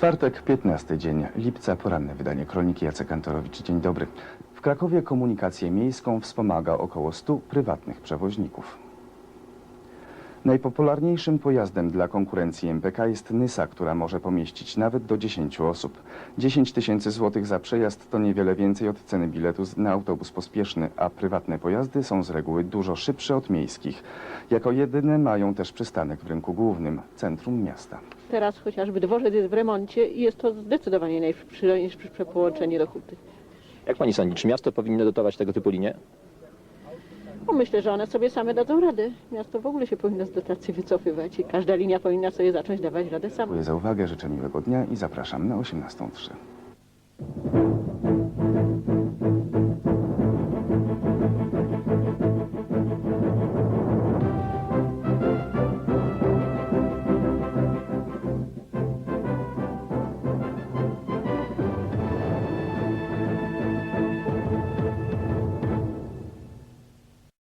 Czwartek, 15 dzień lipca, poranne wydanie Kroniki Jacek Kantorowicz. Dzień dobry. W Krakowie komunikację miejską wspomaga około 100 prywatnych przewoźników. Najpopularniejszym pojazdem dla konkurencji MPK jest Nysa, która może pomieścić nawet do 10 osób. 10 tysięcy złotych za przejazd to niewiele więcej od ceny biletu na autobus pospieszny, a prywatne pojazdy są z reguły dużo szybsze od miejskich. Jako jedyne mają też przystanek w rynku głównym, centrum miasta. Teraz chociażby dworzec jest w remoncie i jest to zdecydowanie najszybsze połączenie do Huty. Jak pani sądzi, czy miasto powinno dotować tego typu linie? Bo myślę, że one sobie same dadzą radę. Miasto w ogóle się powinno z dotacji wycofywać i każda linia powinna sobie zacząć dawać radę sama. Dziękuję za uwagę, życzę miłego dnia i zapraszam na 18.03.